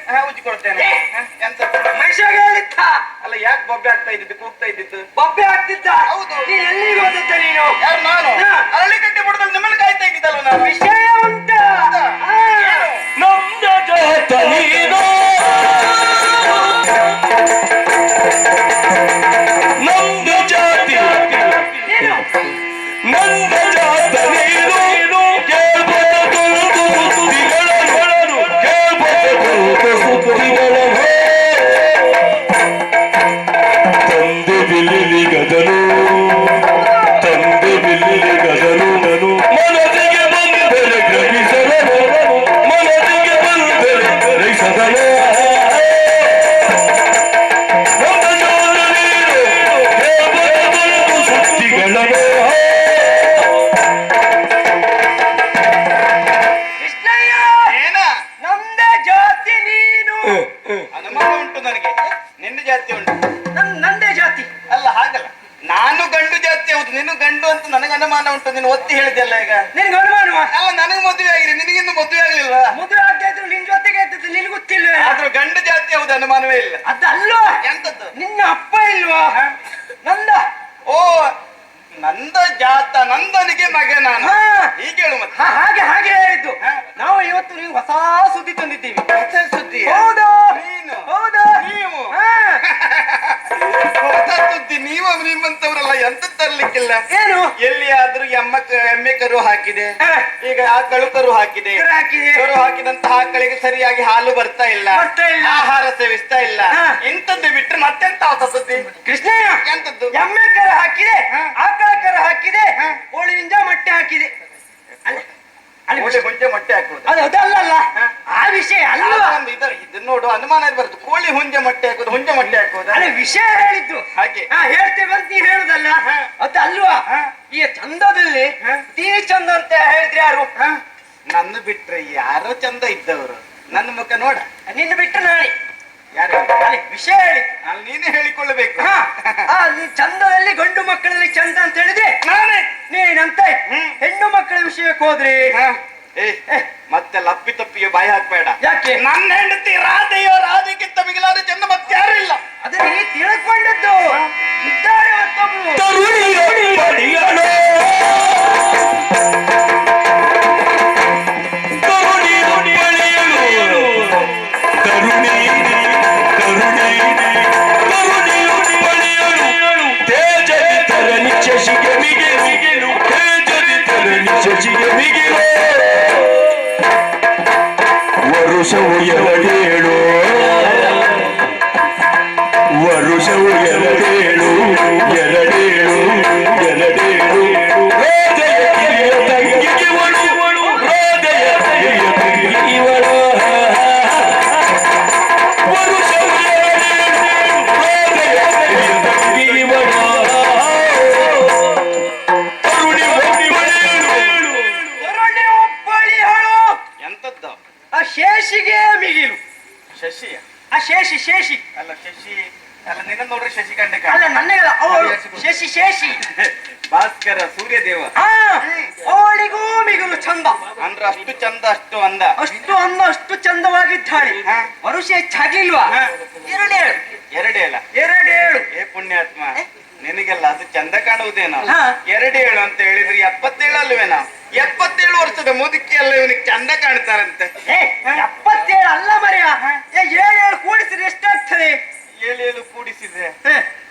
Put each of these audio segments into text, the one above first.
ಅಯ್ಯೋ, ಅಯ್ಯೋ. ಹಾ, ಉಜ್ಜಿ ಕೊಡ್ತೇನೆ. ಎಂತ ಮನುಷ್ಯಗೆ ಹೇಳಿದ್ದ? ಅಲ್ಲ ಯಾಕೆ ಬೊಬ್ಬೆ ಆಗ್ತಾ ಇದ್ದಿದ್ದು ಕೂಗ್ತಾ ಇದ್ದಿದ್ದು? ಬೊಬ್ಬೆ ಆಗ್ತಿದ್ದ? ಹೌದು. ನೀ ಎಲ್ಲಿಗೆ ಹೋದದ್ದ ನೀನು? ಯಾರು ನಾನು. ಅರಳಿ ಕಟ್ಟಿ ಬಿಡದಲ್ಲಿ ನಿಮ್ಮಲ್ಲಿ ಕಾಯ್ತಾ ಇದ್ದಿದ್ದಲ್ವ ನಾನು? ವಿಷಯ ಅನುಮಾನ ಉಂಟು ನೀನು ಒತ್ತಿ ಹೇಳಿದೆಲ್ಲ ನಿಮ್ಮಂತವರಲ್ಲ ಎಂತ ತರ್ಲಿಕ್ಕಿಲ್ಲ ಏನು ಎಲ್ಲಿಯಾದ್ರೂ ಎಮ್ಮ ಎಮ್ಮೆ ಕರು ಹಾಕಿದೆ. ಈಗ ಆ ಕರು ಹಾಕಿದೆ ಕರು ಹಾಕಿದೆ. ಕರು ಹಾಕಿದಂತ ಆಕಳಿಗೆ ಸರಿಯಾಗಿ ಹಾಲು ಬರ್ತಾ ಇಲ್ಲ ಬರ್ತಾ ಇಲ್ಲ. ಆಹಾರ ಸೇವಿಸ್ತಾ ಇಲ್ಲ ಹಾ. ಇಂಥದ್ದು ಬಿಟ್ರೆ ಮತ್ತೆಂತ ಹೊಸ ಕೃಷ್ಣ ಎಂತದ್ದು ಎಮ್ಮೆ ಕರು ಹಾಕಿದೆ. ಆಕಳ ಕರ ಹಾಕಿದೆ. ಕೋಳಿಯಿಂದ ಮೊಟ್ಟೆ ಹಾಕಿದೆ ಅಲ್ಲ ಅಲ್ಲಿ ಕೋಳಿ ಹುಂಜೆ ಮೊಟ್ಟೆ ಹಾಕೋದು ಅದು ಅದಲ್ಲಲ್ಲ. ಆ ವಿಷಯ ಅಲ್ಲ. ನೋಡು ಅನುಮಾನ ಬರುತ್ತೆ. ಕೋಳಿ ಹುಂಜೆ ಮೊಟ್ಟೆ ಹಾಕೋದು ಹುಂಜೆ ಮೊಟ್ಟೆ ಹಾಕುದು. ಅಲ್ಲ ವಿಷಯ ಹೇಳಿದ್ದು. ಹಾಗೆ. ಹಾ ಹೇಳ್ತೇವೆ ಅಂತ ನೀ ಹೇಳುದಲ್ಲ. ಅದ ಅದು ಅಲ್ವಾ. ಈ ಚಂದದಲ್ಲಿ. ತೀ ಚಂದ ಅಂತ ಹೇಳಿದ್ರೆ ಯಾರು? ನನ್ನ ಬಿಟ್ರೆ ಯಾರೋ ಚಂದ ಇದ್ದವರು? ನನ್ನ ಮುಖ ನೋಡ. ನಿನ್ನ ಬಿಟ್ಟು ನಾಳೆ ಯಾರು? ಅಲ್ಲಿ ವಿಷಯ ಹೇಳಿ. ಅಲ್ಲಿ ನೀನೇ ಹೇಳಿಕೊಳ್ಳಬೇಕು. ಚಂದದಲ್ಲಿ ಗಂಡು ಮಕ್ಕಳಲ್ಲಿ ಚಂದ ಅಂತ ಹೇಳಿದ್ರೆ ನಾನೇ ನೀನಂತೆ ಹ್ಮ್. ಹೆಣ್ಣು ಮಕ್ಕಳ ವಿಷಯಕ್ಕೆ ಹೋದ್ರಿ? ಏ ಮತ್ತೆ ಲಪ್ಪಿ ತಪ್ಪಿಗೆ ಬಾಯ್ ಹಾಕ್ಬೇಡ. ಯಾಕೆ? ನನ್ನ ಹೆಂಡತಿ ರಾಧೆಯೋ ರಾಧೆಗಿಂತ ಮಿಗಿಲಾದ ಚಂದ ಮತ್ತೆ ಯಾರು ಇಲ್ಲ ಅದೇ ತಿಳ್ಕೊಂಡಿದ್ದು. ತಿಳ್ಕೊಂಡದ್ದು ಇದ್ದಾರೆ ಮತ್ತೊಬ್ರು ಮಿಗಿಲು ವರುಷವು ಎರಡೇಳು ಹಾ. ಎರಡೇಳು ಎರಡೇ ಅಲ್ಲ ಎರಡೇಳು ಏ ಪುಣ್ಯಾತ್ಮ ನಿನಗೆಲ್ಲ ಅದು ಚಂದ ಕಾಣುವುದೇನೋ. ಎರಡೇಳು ಅಂತ ಹೇಳಿದ್ರೆ ಎಪ್ಪತ್ತೇಳು ಅಲ್ವೇನೋ ಎಪ್ಪತ್ತೇಳು ವರ್ಷದ ಮುದುಕಿ ಅಲ್ಲ ಇವನಿಗೆ ಚಂದ ಕಾಣ್ತಾರಂತೆ. ಎಪ್ಪತ್ತೇಳು ಅಲ್ಲ ಮರೆಯ. ಏ ಏಳೇಳು ಕೂಡಿಸಿದ್ರೆ ಎಷ್ಟಾಗ್ತದೆ? ಏಳೇಳು ಕೂಡಿಸಿದ್ರೆ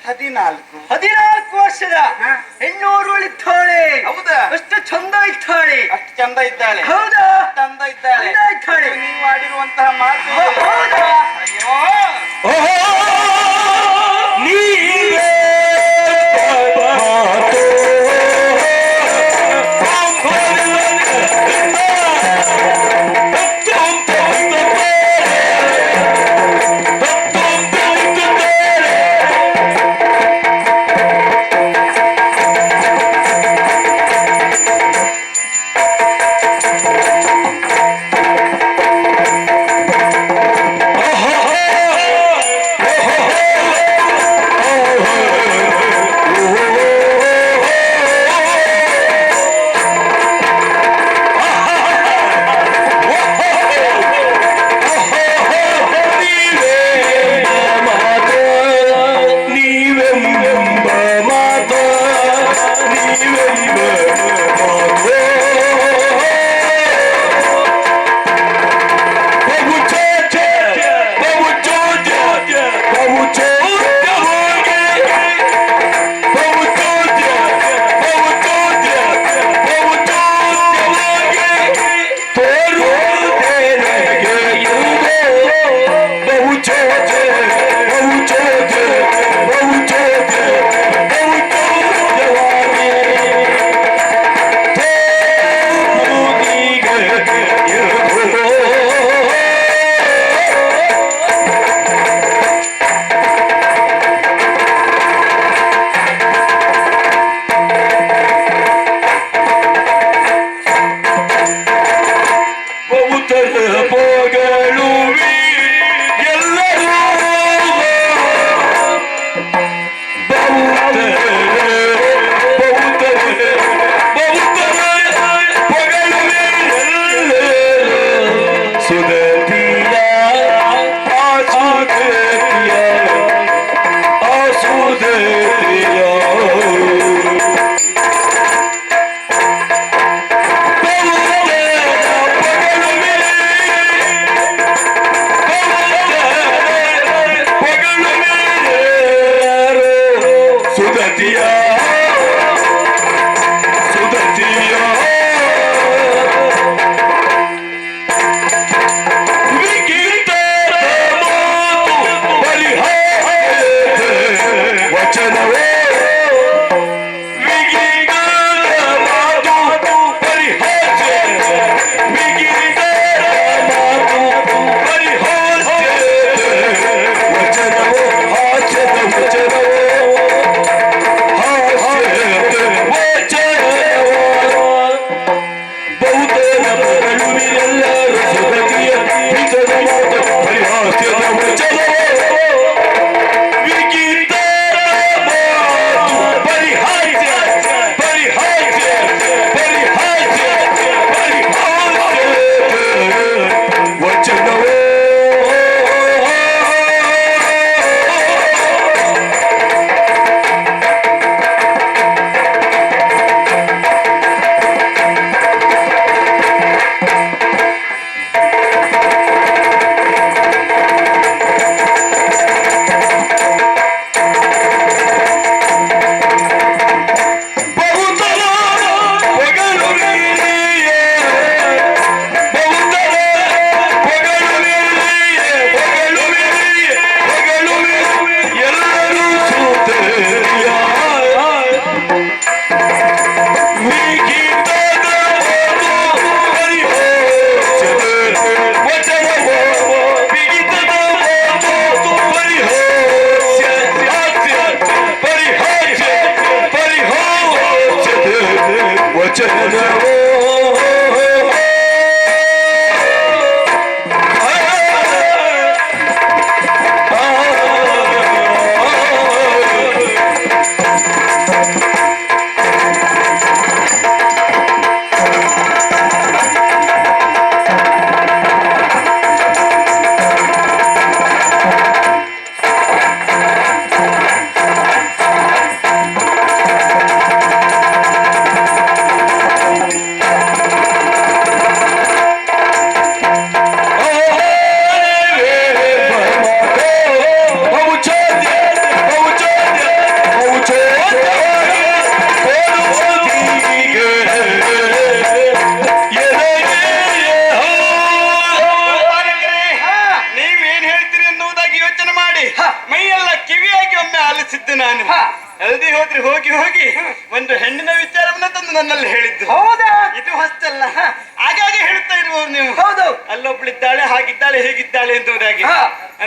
ಹದಿನಾಲ್ಕು. ಹದಿನಾಲ್ಕು ವರ್ಷದ ಹಾ. ಹೆಣ್ಣೂರುಳಿದ್ದಾಳೆ ಹೌದಾ? ಅಷ್ಟು ಚಂದ ಇದ್ದಾಳೆ. ಅಷ್ಟು ಚಂದ ಇದ್ದಾಳೆ. ಹೌದಾ? ಚಂದ ಇದ್ದಾಳೆ. ಇದ್ದಾಳೆ. ನೀವು ಮಾಡಿರುವಂತಹ ಮಾತು ಹೌ- ಹೌದಾ ಅಯ್ಯೋ ನೀವೇ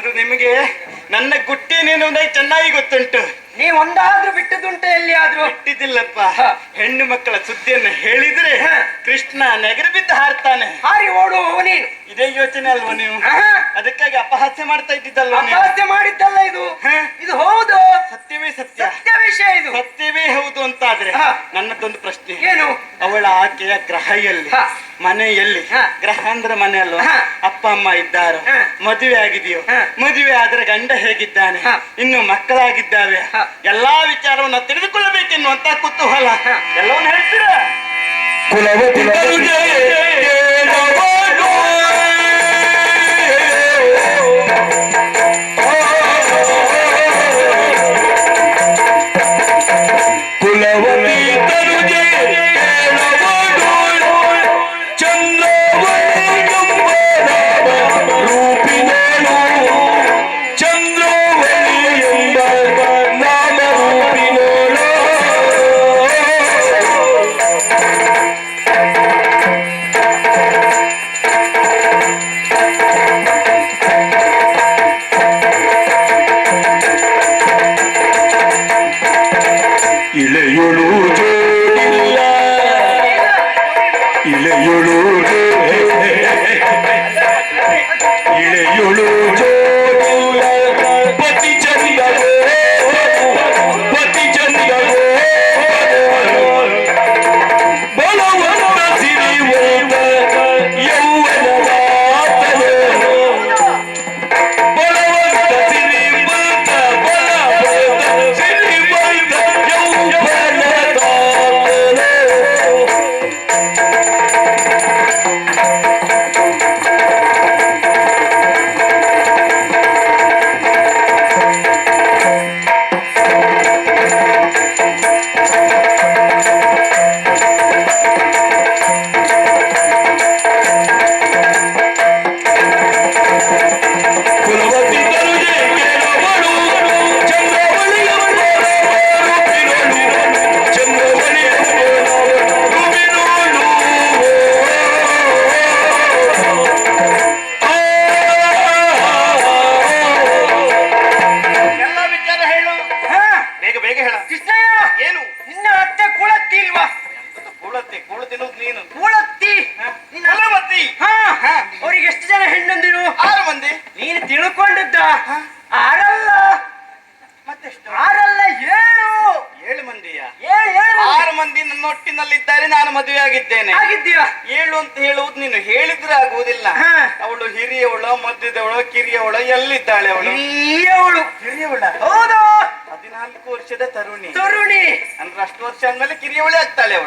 ಅದು ನಿಮಗೆ ನನ್ನ ಗುಟ್ಟೇನೇನುವುದಾಗಿ ಚೆನ್ನಾಗಿ ಗೊತ್ತುಂಟು. ನೀವು ಒಂದಾದ್ರೂ ಬಿಟ್ಟದುಂಟು ಎಲ್ಲಿ ಆದ್ರೂ? ಬಿಟ್ಟಿದ್ದಿಲ್ಲಪ್ಪ. ಹೆಣ್ಣು ಮಕ್ಕಳ ಸುದ್ದಿಯನ್ನು ಹೇಳಿದ್ರೆ. ಕೃಷ್ಣ ನೆಗರು ಬಿದ್ದು ಹಾರ್ತಾನೆ. ಹಾರಿ ಓಡುವವ ನೀನು. ಇದೇ ಯೋಚನೆ ಅಲ್ವಾ ನೀವು? ಅದಕ್ಕಾಗಿ ಅಪಹಾಸ್ಯ ಮಾಡ್ತಾ ಇದ್ದಿದ್ದಲ್ವಾ ನೀವು? ಅಪಹಾಸ್ಯ ಮಾಡಿದ್ದಲ್ಲ ಇದು? ಹ. ಇದು ಹೌದು? ಸತ್ಯವೇ ಸತ್ಯ. ಸತ್ಯ ವಿಷಯ ಇದು. ಸತ್ಯವೇ ಹೌದು ಅಂತಾದ್ರೆ ನನ್ನ ನನ್ನದೊಂದು ಪ್ರಶ್ನೆ. ಏನು? ಅವಳ ಆಕೆಯ ಗ್ರಹ ಎಲ್ಲಿ ಮನೆಯಲ್ಲಿ ಮನೆ ಎಲ್ಲಿ ಹ. ಗ್ರಹ ಅಂದ್ರೆ ಮನೆ ಅಲ್ವಾ? ಹ. ಅಪ್ಪ ಅಮ್ಮ ಇದ್ದಾರ? ಹ. ಮದುವೆ ಆಗಿದೆಯೋ? ಹ. ಮದುವೆ ಆದ್ರೆ ಗಂಡ ಹೇಗಿದ್ದಾನೆ? ಹ. ಇನ್ನು ಮಕ್ಕಳಾಗಿದ್ದಾವೆ? ಹ. ಎಲ್ಲಾ ವಿಚಾರವನ್ನ ತಿಳಿದುಕೊಳ್ಳಬೇಕೆನ್ನುವಂತ ಕುತೂಹಲ. ಹ. ಎಲ್ಲವನ್ನ ಹೇಳ್ತೀರಾ?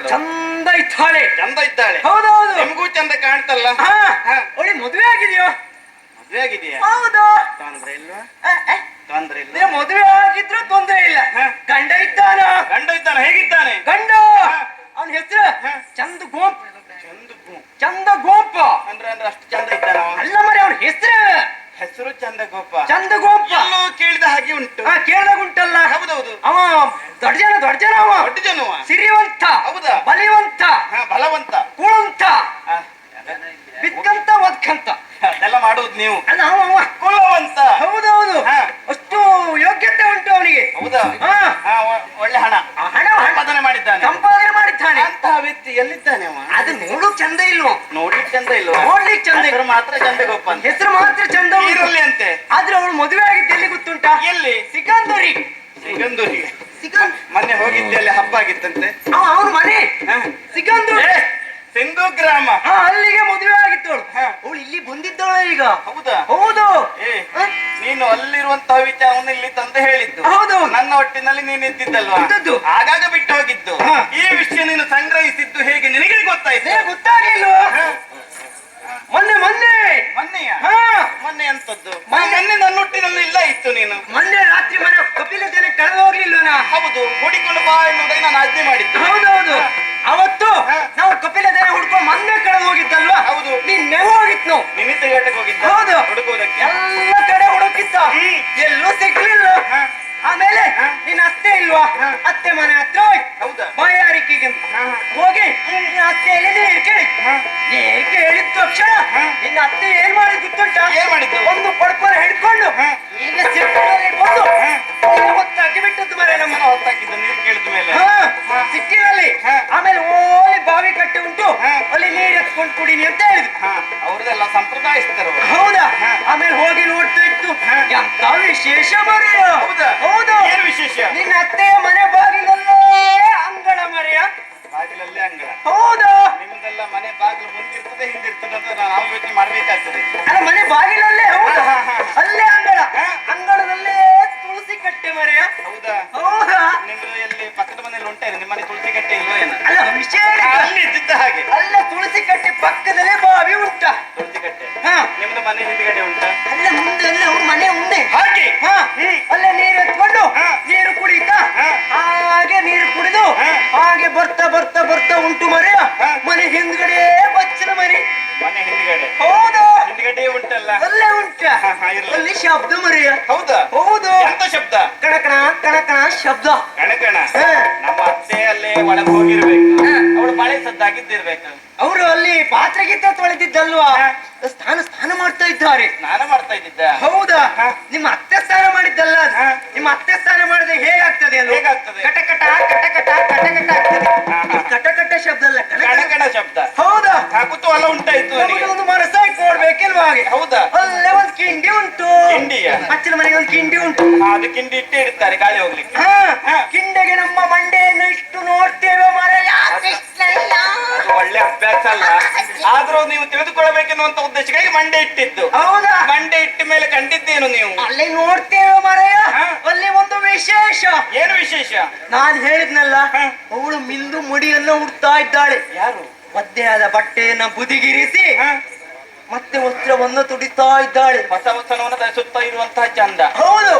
ಚಂದ ಇದ್ದಾಳೆ. ಚಂದ ಇದ್ದಾಳೆ. ಹೌದೌದು. ನಿಮಗೂ ಚಂದ ಕಾಣ್ತಲ್ಲ? ಹಾ. ಅವಳಿಗೆ ಮದುವೆ ಆಗಿದೆಯೋ? ಮದುವೆ ಆಗಿದೆಯಾ? ಹೌದು. ತೊಂದ್ರೆ ಇಲ್ವಾ? ತೊಂದ್ರೆ ಇಲ್ಲ ಮದುವೆ ಆಗಿದ್ರು ತೊಂದ್ರೆ ಇಲ್ಲ. ಗಂಡ ಇದ್ದಾನ? ಗಂಡ ಇದ್ದಾನ. ಹೇಗಿದ್ದಾನೆ? ಗಂಡ. ಅವನ ಹೆಸರು. ಚಂದ ಗೋಪ್. ಚಂದ ಗೋಪ್. ಚಂದ ಗೋಪ. ಅಂದ್ರೆ ಅಂದ್ರೆ ಅಷ್ಟು ಚಂದ ಇದ್ದಾನ. ಅಲ್ಲ ಮರಿ ಅವನ ಹೆಸರು? ಹೆಸರು ಚಂದಗೋಪ. ಚಂದಗೋಪ. ಎಲ್ಲೋ ಕೇಳಿದ ಹಾಗೆ ಉಂಟು. ಹಾ ಕೇಳ್ದಾಗ ಉಂಟಲ್ಲ? ಹೌದೌದು. ಅವ ದೊಡ್ಡ ಜನ ದೊಡ್ಡ ಜನ ಅವ. ದೊಡ್ಡ ಜನ ಸಿರಿವಂತ ಹೌದಾ? ಬಲಿವಂತ ಹಾ ಬಲವಂತ. ಕುಳಂತ ಬಿತ್ತಂತ ಒದ್ಕಂತ. ಅದೆಲ್ಲ ಮಾಡುವುದು ನೀವು. ಅಲ್ಲ ಅವ ಅವ. ಕುಲವಂತ. ಹೌದೌದು. ಅಷ್ಟು ಯೋಗ್ಯತೆ ಉಂಟು ಅವನಿಗೆ. ಹೌದಾ? ಒಳ್ಳೆ ಹಣ. ಹಣ ಸಂಪಾದನೆ ಮಾಡಿದ್ದಾನೆ. ಸಂಪಾದನೆ ಮಾಡಿದ್ದಾನೆ. ಅಂತಹ ವ್ಯಕ್ತಿ ಎಲ್ಲಿದ್ದಾನೆ ಅವ? ಅದು ನೋಡೋಕ್ ಚಂದ ಇಲ್ವೋ? ನೋಡಿ ಚಂದ ಇಲ್ವೋ? ನೋಡ್ಲಿಕ್ಕೆ ಚಂದ ಇಲ್ಲ. ಮಾತ್ರ ಚಂದ ಗೊಪ್ಪ ಹೆಸರು ಮಾತ್ರ ಚಂದ ಇರಲಿ ಅಂತೆ. ಆದ್ರೆ ಅವಳು ಮದುವೆ ಆಗಿದ್ದು ಎಲ್ಲಿ ಗೊತ್ತುಂಟಾ? ಎಲ್ಲಿ? ಸಿಕಂದೂರಿ ಸಿಗಂದೂರಿ ಮನೆ ಮೊನ್ನೆ ಹೋಗಿದ್ದೆ ಅಲ್ಲಿ ಹಬ್ಬ ಆಗಿತ್ತಂತೆ. ಅವ್ರ ಮನೆ? ಹಾ. ಸಿಂಧು ಗ್ರಾಮ. ಹಾ ಅಲ್ಲಿಗೆ ಮದುವೆ ಆಗಿತ್ತು. ಅವಳು. ಇಲ್ಲಿ ಬಂದಿದ್ದಾಳೆ ಈಗ. ಹೌದಾ? ಹೌದು. ನೀನು ಅಲ್ಲಿರುವಂತಹ ವಿಚಾರವನ್ನು ಇಲ್ಲಿ ತಂದು ಹೇಳಿದ್ದು. ಹೌದು. ನನ್ನ ಒಟ್ಟಿನಲ್ಲಿ ನೀನು ಇದ್ದಿದ್ದಲ್ವಾ? ಇದ್ದದ್ದು. ಆಗಾಗ ಬಿಟ್ಟು ಹೋಗಿದ್ದು. ಈ ವಿಷಯ ನೀನು ಸಂಗ್ರಹಿಸಿದ್ದು ಹೇಗೆ ನಿನಗೆ ಗೊತ್ತಾಯ್ತು? ಗೊತ್ತಾಗಲಿಲ್ಲ. ಮೊನ್ನೆ ಮೊನ್ನೆ! ಮೊನ್ನೆಯ? ಹಾ! ಮೊನ್ನೆ ಅಂತದ್ದು ಮೊನ್ನೆ. ನನ್ನ ಒಟ್ಟಿನಲ್ಲಿ ಇಲ್ಲ ಇತ್ತು ನೀನು. ಮೊನ್ನೆ ರಾತ್ರಿ ಮನೆ ಕಪಿಲ ಜನ ಕಳೆದು ಹೋಗ್ಲಿಲ್ಲ ಹೌದು ಹುಡಿಕೊಂಡು ಬಾ ಎನ್ನುವುದಾಗಿ ನಾನು ಆಜ್ಞೆ ಮಾಡಿದ್ದು. ಹೌದು ಅವತ್ತು. ನಾವು ಕಪಿಲ ಜನ ಹುಡ್ಕೊಂಡು ಮೊನ್ನೆ ಕಳೆದು ಹೋಗಿದ್ದಲ್ವಾ? ಹೌದು. ನೀನ್ ನೆವ ಹೋಗಿತ್ತು ನಾವು ನಿಮಿತ್ತ ಘಟ್ಟಕ್ಕೆ ಹೋಗಿದ್ದ? ಹೌದು. ಹುಡುಕೋದಕ್ಕೆ ಎಲ್ಲ ಕಡೆ ಹುಡುಕಿದ್ದ. ಅತ್ತೆ ಇಲ್ವಾ. ಅತ್ತೆ ಮನೆ ಹತ್ರ ಬಾಯಾರಿಕೆಗೆ. ಹೋಗಿ. ಅತ್ತೆ ಅತ್ತೆಯಲ್ಲಿ ನೀರು ಕೇಳಿ. ನೀರು ಕೇಳಿದ ತಕ್ಷಣ ನಿನ್ನ ಅತ್ತೆ ಏನ್ ಮಾಡಿದ್ ಗೊತ್ತುಂಟ? ಏನ್ ಮಾಡಿದ್ದು? ಒಂದು ಪಡ್ಕೊರ ಹಿಡ್ಕೊಂಡು. ಈಗ ಸಿಟ್ಟಿನಲ್ಲಿ ಬಂದು ಹೊತ್ತಾಕಿ ಬಿಟ್ಟದ್ದು ಮರೆ ನಮ್ಮ ನನ್ನ ಹೊತ್ತಾಕಿದ್ದ ನೀರು ಕೇಳಿದ ಮೇಲೆ. ಸಿಟ್ಟಿನಲ್ಲಿ. ಆಮೇಲೆ ಓಲಿ ಬಾವಿ ಕಟ್ಟೆ ಉಂಟು. ಅಲ್ಲಿ ನೀರು ಎತ್ಕೊಂಡು ಕುಡಿನಿ ಅಂತ ಹೇಳಿದ್ರು. ಅವ್ರದೆಲ್ಲ ಸಂಪ್ರದಾಯಿಸ್ತಾರ ಹೌದಾ? ಆಮೇಲೆ ಹೋಗಿ ನೋಡ್ತಾ ಇತ್ತು. ಎಂತ ವಿಶೇಷ ಮರೆಯ ಹೌದಾ? ಹೌದು. ಏನು ವಿಶೇಷ? ನಿನ್ನ ಮನೆ ಬಾಗಿಲಲ್ಲೇ ಅಂಗಳ ಮರೆಯ? ಬಾಗಿಲಲ್ಲೇ ಅಂಗಳ. ಹೌದಾ? ನಿಮ್ದೆಲ್ಲ ಮನೆ ಬಾಗಿಲು ಮುಂದಿರ್ತದೆ ಹಿಂದಿರ್ತದೆ ಅಂತ ನಾವು ಯೋಚನೆ ಮಾಡ್ಬೇಕಾಗ್ತದೆ. ಅಲ್ಲ ಮನೆ ಬಾಗಿಲಲ್ಲೇ ಹೌದಾ. ಅಲ್ಲೇ ಅಂಗಳ. ಅಂಗಳದಲ್ಲೇ ತುಳಸಿ ಕಟ್ಟೆ ಮರೆಯ? ಹೌದಾ? ಹೌದಾ? ನಿಮ್ದು ಎಲ್ಲಿ ಪಕ್ಕದ ಮನೆಯಲ್ಲಿ ಉಂಟಾ ನಿಮ್ಮ ಮನೆ ತುಳಸಿ ಕಟ್ಟೆ ಇಲ್ಲ ಏನು? ಅಲ್ಲ ವಿಷಯ ಅಲ್ಲಿ ಇದ್ದಿದ್ದ ಹಾಗೆ. ಅಲ್ಲ ತುಳಸಿ ಕಟ್ಟೆ ಪಕ್ಕದಲ್ಲೇ ಬಾವಿ ಉಂಟಾ. ತುಳಸಿ ಕಟ್ಟೆ. ಹಾ. ನಿಮ್ದು ಮನೆ ಹಿಂದ್ಗಡೆ ಉಂಟಾ? ಶಬ್ದ. ಕಣಕಣ ನಮ್ಮ ಅತ್ತೆ ಅಲ್ಲೇ ಒಳಗೆ ಹೋಗಿರ್ಬೇಕು. ಅವಳು ಮಳೆ ಸದ್ದಾಗಿದ್ದಿರ್ಬೇಕು. ಅವರು ಅಲ್ಲಿ ಪಾತ್ರೆ ಗೀತ ತೊಳೆದಿದ್ದಲ್ವಾ. ಸ್ನಾನ ಸ್ನಾನ ಮಾಡ್ತಾ ಇದ್ದಾರೆ. ಸ್ನಾನ ಮಾಡ್ತಾ ಇದ್ದಿದ್ದ. ಹೌದಾ? ನಿಮ್ಮ ಅತ್ತೆ ಸ್ನಾನ ಮಾಡಿದ್ದಲ್ಲ. ನಿಮ್ಮ ಅತ್ತೆ ಸ್ನಾನ ಮಾಡಿದ್ರೆ ಹೇಗಾಗ್ತದೆ ಹೇಗಾಗ್ತದೆ? ಕಟಕಟ ಕಟಕಟ ಕಟಕಟ. ಅಂತ ಉದ್ದೇಶಕ್ಕಾಗಿ ಮಂಡೆ ಇಟ್ಟಿದ್ದು. ಹೌದಾ? ಮಂಡೆ ಇಟ್ಟ ಮೇಲೆ ಕಂಡಿದ್ದೇನು ನೀವು? ಅಲ್ಲಿ ನೋಡ್ತೇವೆ ಮರೆಯ? ಅಲ್ಲಿ ಒಂದು ವಿಶೇಷ. ಏನು ವಿಶೇಷ? ನಾನು ಹೇಳಿದ್ನಲ್ಲ ಅವಳು ಮಿಂದು ಮುಡಿಯನ್ನು ಉಡ್ತಾ ಇದ್ದಾಳೆ. ಯಾರು? ಒದ್ದೆಯಾದ ಬಟ್ಟೆಯನ್ನ ಬುದಿಗಿರಿಸಿ ಮತ್ತೆ ವಸ್ತ್ರವನ್ನು ತುಡಿತಾ ಇದ್ದಾಳೆ. ಹೊಸ ವಸ್ತ್ರವನ್ನು ಧರಿಸುತ್ತಾ ಇರುವಂತಹ ಚಂದ. ಹೌದು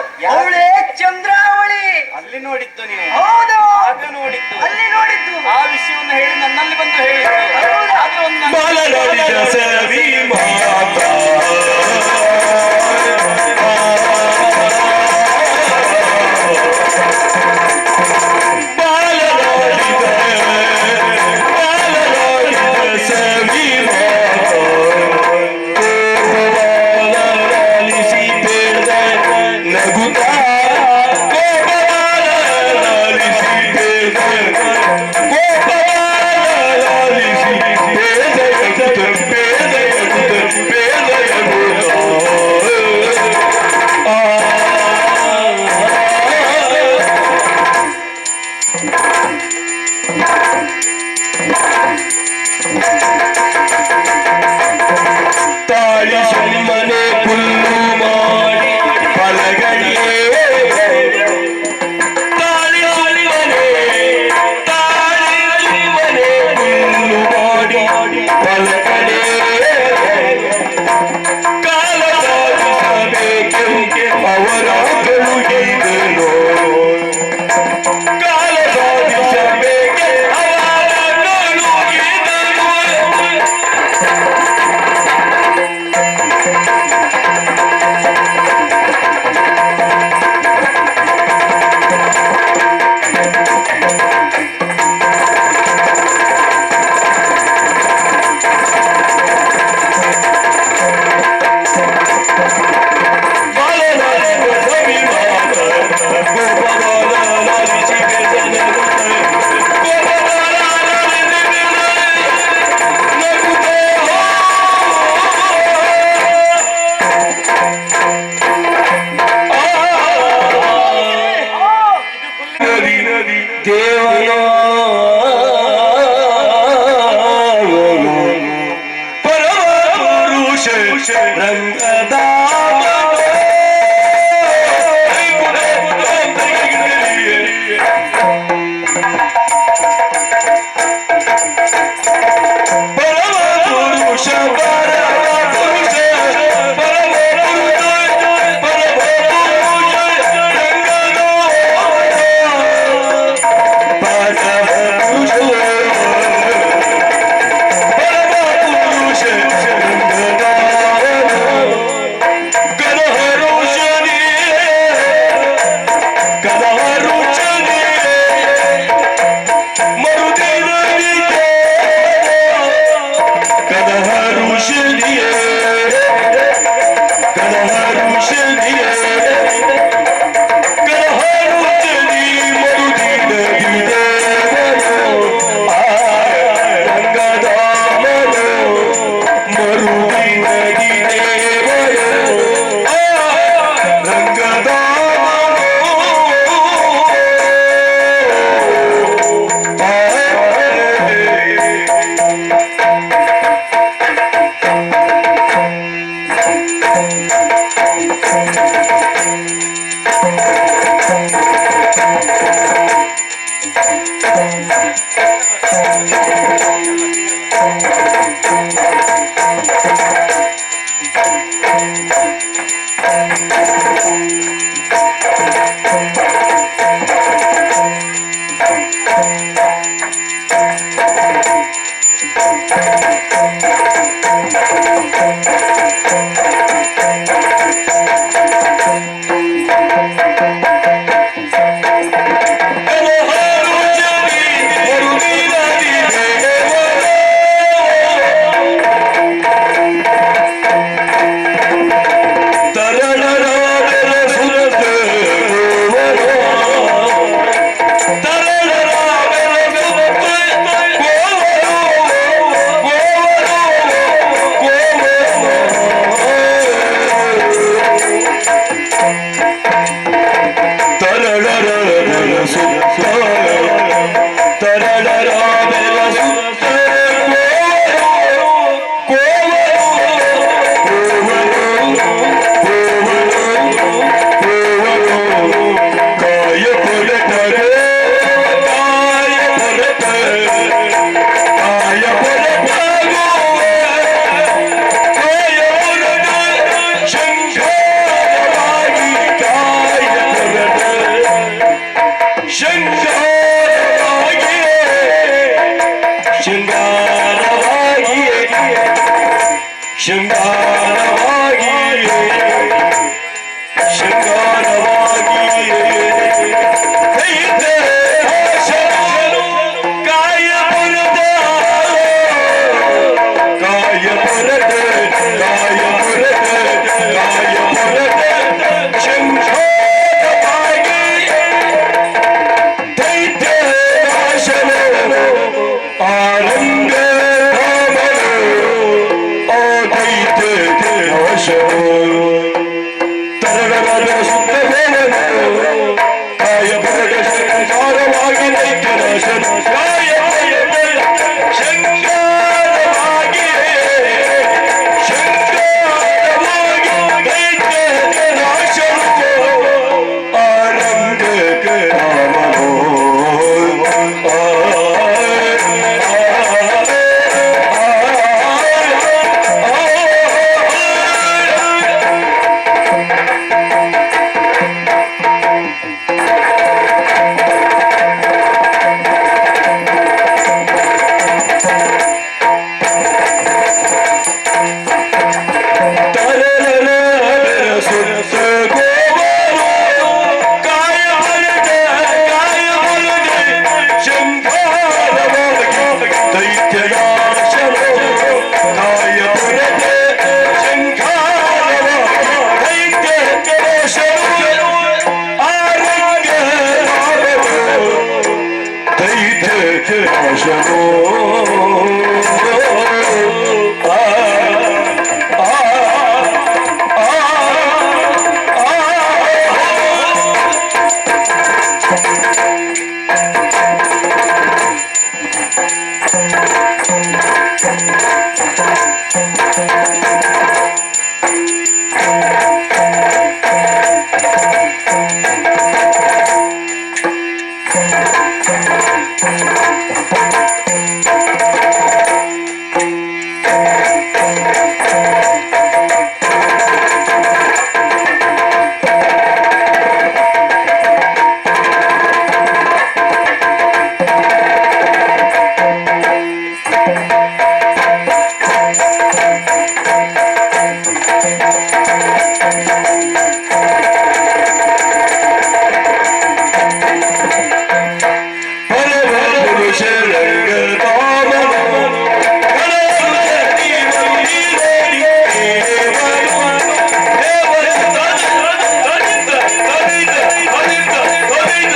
show.